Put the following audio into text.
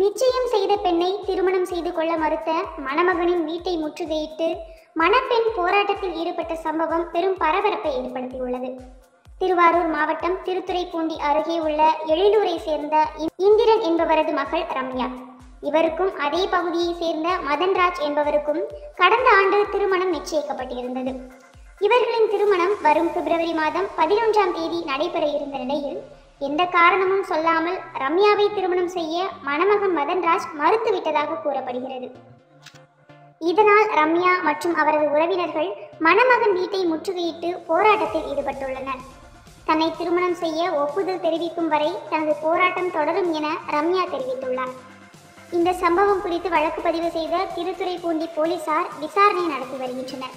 நிச்சயம் செய்த பெண்ணை திருமணம் செய்து கொள்ள மறுத்த மணமகனின் வீட்டை முற்றுகையிட்டு மணப்பெண் போராட்டத்தில் ஈடுபட்ட சம்பவம் பெரும் பரபரப்பை ஏற்படுத்தியுள்ளது. திருவாரூர் மாவட்டம் திருத்துறைப்பூண்டி அருகே உள்ள எழிலூரை சேர்ந்த இந்திரன் என்பவரது மகள் ரம்யா. இவருக்கும் அதே பகுதியை சேர்ந்த மதன்ராஜ் என்பவருக்கும் கடந்த ஆண்டு திருமணம் நிச்சயிக்கப்பட்டிருந்தது. இவர்களின் திருமணம் வரும் பிப்ரவரி மாதம் பதினொன்றாம் தேதி நடைபெற இருந்த நிலையில் எந்த காரணமும் சொல்லாமல் ரம்யாவை திருமணம் செய்ய மணமகன் மதன்ராஜ் மறுத்துவிட்டதாக கூறப்படுகிறது. இதனால் ரம்யா மற்றும் அவரது உறவினர்கள் மணமகன் வீட்டை முற்றுகையிட்டு போராட்டத்தில் ஈடுபட்டுள்ளனர். தன்னை திருமணம் செய்ய ஒப்புதல் தெரிவிக்கும் வரை தனது போராட்டம் தொடரும் என ரம்யா தெரிவித்துள்ளார். இந்த சம்பவம் குறித்து வழக்கு பதிவு செய்த திருத்துறைப்பூண்டி போலீசார் விசாரணை நடத்தி வருகின்றனர்.